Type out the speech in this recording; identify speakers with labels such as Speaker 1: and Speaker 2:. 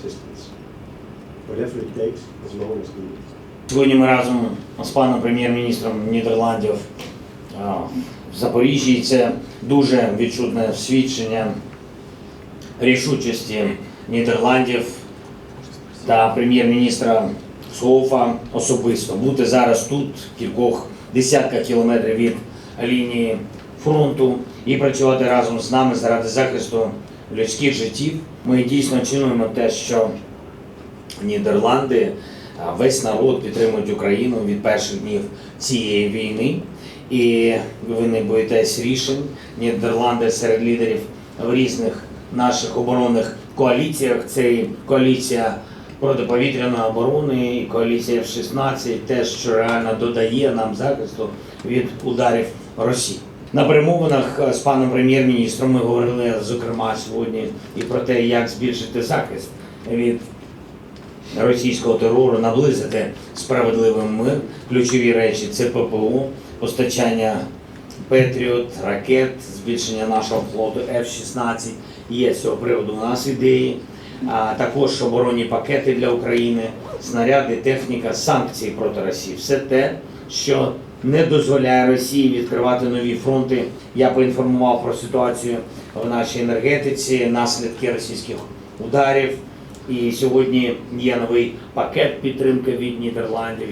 Speaker 1: assistance. Whatever it takes, as long as needed.
Speaker 2: Сьогодні ми разом з паном прем'єр-міністром Нідерландів в Запоріжжі. Це дуже відчутне свідчення рішучості Нідерландів та прем'єр-міністра Соуфа особисто бути зараз тут, кількох десятках кілометрів від лінії фронту, і працювати разом з нами заради захисту людських життів. Ми дійсно цінуємо те, що Нідерланди, весь народ підтримують Україну від перших днів цієї війни. І ви не боїтесь рішень. Нідерланди серед лідерів в різних наших оборонних коаліціях. Це і коаліція протиповітряної оборони, і коаліція F-16, те, що реально додає нам захисту від ударів Росії. На перемовинах е, з паном прем'єр-міністром ми говорили зокрема сьогодні і про те, як збільшити захист від російського терору, наблизити справедливий мир. Ключові речі це ППО, постачання Петріот, ракет, збільшення нашого флоту F-16. Є з цього приводу у нас ідеї. А також оборонні пакети для України, снаряди, техніка, санкції проти Росії. Все те, що не дозволяє Росії відкривати нові фронти. Я поінформував про ситуацію в нашій енергетиці, наслідки російських ударів. І сьогодні є новий пакет підтримки від Нідерландів.